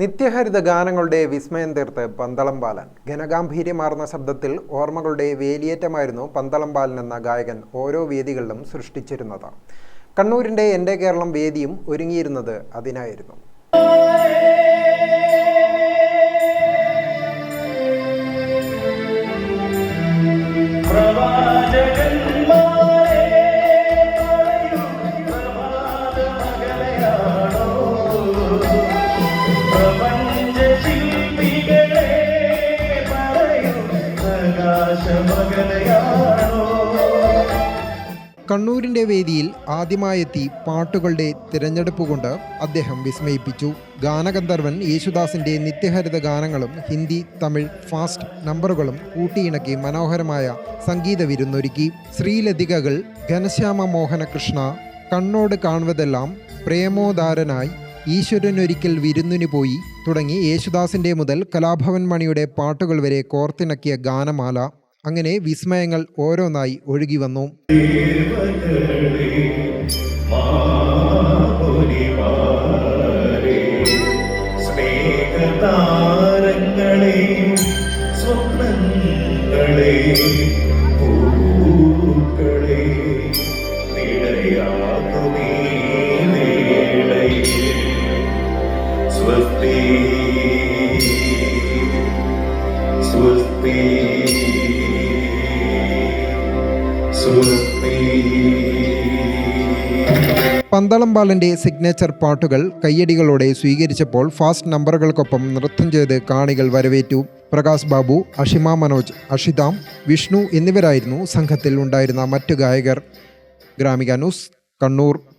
നിത്യഹരിത ഗാനങ്ങളുടെ വിസ്മയം തീർത്ത് പന്തളം ബാലൻ. ഘനഗാംഭീര്യമാർന്ന ശബ്ദത്തിൽ ഓർമ്മകളുടെ വേലിയേറ്റമായിരുന്നു പന്തളം ബാലൻ എന്ന ഗായകൻ ഓരോ വേദികളിലും സൃഷ്ടിച്ചിരുന്നത്. കണ്ണൂരിന്റെ എന്റെ കേരളം വേദിയും ഒരുങ്ങിയിരുന്നത് അതിനായിരുന്നു. പ്രവാചകന്മാരെ മകനയാണോ വേദിയിൽ ആദ്യമായെത്തി പാട്ടുകളുടെ തിരഞ്ഞെടുപ്പ് കൊണ്ട് അദ്ദേഹം വിസ്മയിപ്പിച്ചു. ഗാനഗന്ധർവൻ യേശുദാസിന്റെ നിത്യഹരിത ഗാനങ്ങളും ഹിന്ദി തമിഴ് ഫാസ്റ്റ് നമ്പറുകളും കൂട്ടിയിണക്കി മനോഹരമായ സംഗീത വിരുന്നൊരുക്കി. ശ്രീലതികകൾ ഘനശ്യാമ മോഹനകൃഷ്ണ കണ്ണോട് കാണുവതെല്ലാം പ്രേമോദാരനായി ഈശ്വരനൊരിക്കൽ വിരുന്നിനു പോയി തുടങ്ങി യേശുദാസിന്റെ മുതൽ കലാഭവൻ മണിയുടെ പാട്ടുകൾ വരെ കോർത്തിണക്കിയ ഗാനമാല അങ്ങനെ വിസ്മയങ്ങൾ ഓരോന്നായി ഒഴുകി വന്നു. സ്വസ്തി മാപുരിമാരെ പന്തളം ബാലന്റെ സിഗ്നേച്ചർ പാട്ടുകൾ കയ്യടികളോടെ സ്വീകരിച്ചപ്പോൾ ഫാസ്റ്റ് നമ്പറുകൾക്കൊപ്പം നൃത്തം ചെയ്ത് കാണികൾ വരവേറ്റു. പ്രകാശ് ബാബു അഷിമ മനോജ് അഷിതാം വിഷ്ണു എന്നിവരായിരുന്നു സംഘത്തിൽ ഉണ്ടായിരുന്ന മറ്റു ഗായകർ. ഗ്രാമിക ന്യൂസ് കണ്ണൂർ.